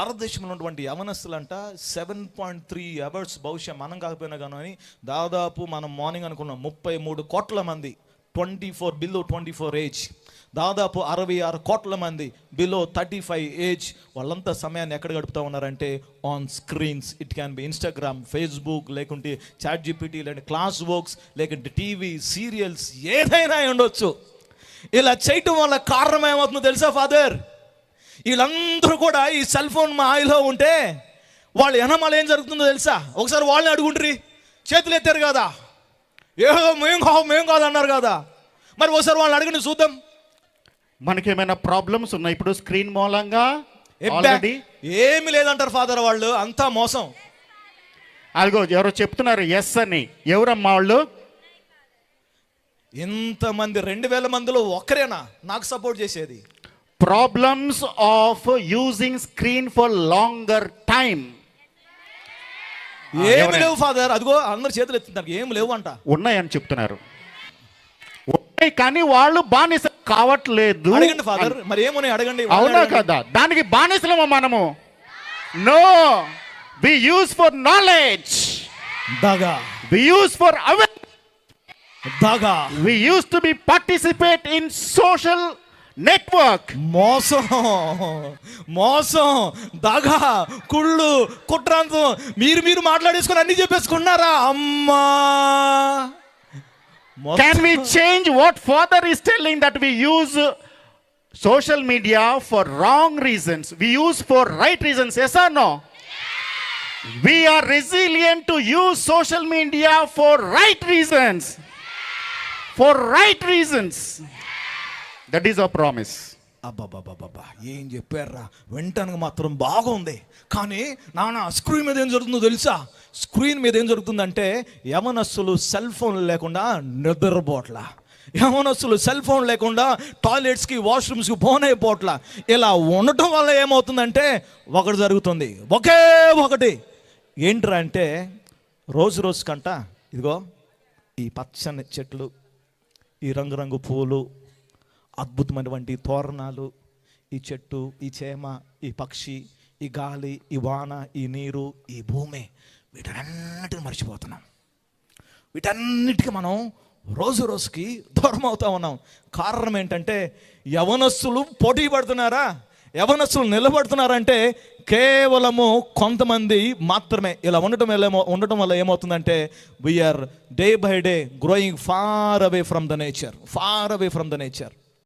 భారతదేశంలో ఉన్నటువంటి యవనస్తులంట సెవెన్ పాయింట్ త్రీ అవర్స్ బహుశా మనం కాకపోయినా కానీ దాదాపు మనం మార్నింగ్ అనుకున్నాం ముప్పై మూడు కోట్ల మంది twenty four below twenty four age దాదాపు అరవై ఆరు కోట్ల మంది బిలో థర్టీ ఫైవ్ ఏజ్ వాళ్ళంతా సమయాన్ని ఎక్కడ గడుపుతూ ఉన్నారంటే on screens it can be Instagram Facebook లేకుంటే చాట్ జీపీటీ లేదంటే క్లాస్ వర్క్స్ లేకుంటే టీవీ సీరియల్స్ ఏదైనా ఉండొచ్చు. ఇలా చేయటం వల్ల కారణం ఏమవుతుందో తెలుసా ఫాదర్ వీళ్ళందరూ కూడా ఈ సెల్ ఫోన్ మా ఆయిలో ఉంటే వాళ్ళు వెనమాల ఏం జరుగుతుందో తెలుసా? ఒకసారి వాళ్ళని అడుగుండ్రి. చేతులు ఎత్తారు కదా. ఏదో మేం కావు మేం కాదు అన్నారు కదా. మరి ఒకసారి వాళ్ళని అడగండి చూద్దాం. మనకేమైనా ప్రాబ్లమ్స్ ఉన్నాయి? ఇప్పుడు స్క్రీన్ మూలంగా ఏమి లేదంటారు ఫాదర్ వాళ్ళు అంతా మోసం. అదిగో ఎవరో చెప్తున్నారు ఎస్ అని. ఎవరమ్మా వాళ్ళు? ఇంతమంది రెండు వేల మందిలో ఒక్కరేనా నాకు సపోర్ట్ చేసేది. Problems of using screen for longer time ఏమి లేవు ఫాదర్ అదిగో అందరు చేతులు ఎత్తున్నారు. ఏమి లేవు అంట ఉన్నాయని చెప్తున్నారు. ఉన్నాయి కానీ వాళ్ళు బానిస కావట్లేదు అడగండి ఫాదర్ మరి ఏమున్నాయి? అడగండి అవునా. కదా? దానికి బానిసలమా మనము? No we use for knowledge దగా. వి యూస్ ఫర్ అవర్ దగా. We use to be participate in social network మోసం మోసం దగ కుళ్ళు కుట్రాంతం మీరు మీరు మాట్లాడేసుకొని అన్ని చెప్పేసుకున్నారా అమ్మా మొత్తం- Can we change what father is telling that we use uh, social media for wrong reasons? We use for right reasons, yes or no? We are resilient to use social media for right reasons. For that is That promise our అబ్బాబాబాబా ఏం చెప్పారా వెంటనే మాత్రం బాగుంది. కానీ నాన్న screen మీద ఏం జరుగుతుందో తెలుసా? స్క్రీన్ మీద ఏం జరుగుతుందంటే యమనస్సులు సెల్ ఫోన్ లేకుండా నిద్రపోట్ల. యమనస్సులు సెల్ ఫోన్ లేకుండా టాయిలెట్స్కి వాష్రూమ్స్కి పోనైపోట్ల ఇలా ఉండటం వల్ల ఏమవుతుందంటే ఒకటి జరుగుతుంది. ఒకే ఒకటి. ఏంట్రా అంటే రోజు రోజు కంట ఇదిగో ఈ పచ్చని చెట్లు ఈ రంగురంగు పూలు అద్భుతమైనటువంటి తోరణాలు ఈ చెట్టు ఈ చేమ ఈ పక్షి ఈ గాలి ఈ వాన ఈ నీరు ఈ భూమి వీటన్నిటిని మర్చిపోతున్నాం. వీటన్నిటికీ మనం రోజు రోజుకి దూరం అవుతా ఉన్నాం. కారణం ఏంటంటే యవనస్తులు పోటీ పడుతున్నారా? యవనస్తులు నిలబడుతున్నారంటే కేవలము కొంతమంది మాత్రమే. ఇలా ఉండటం వల్ల ఏమో ఉండటం వల్ల ఏమవుతుందంటే we are day by day growing far away from the nature far away from the nature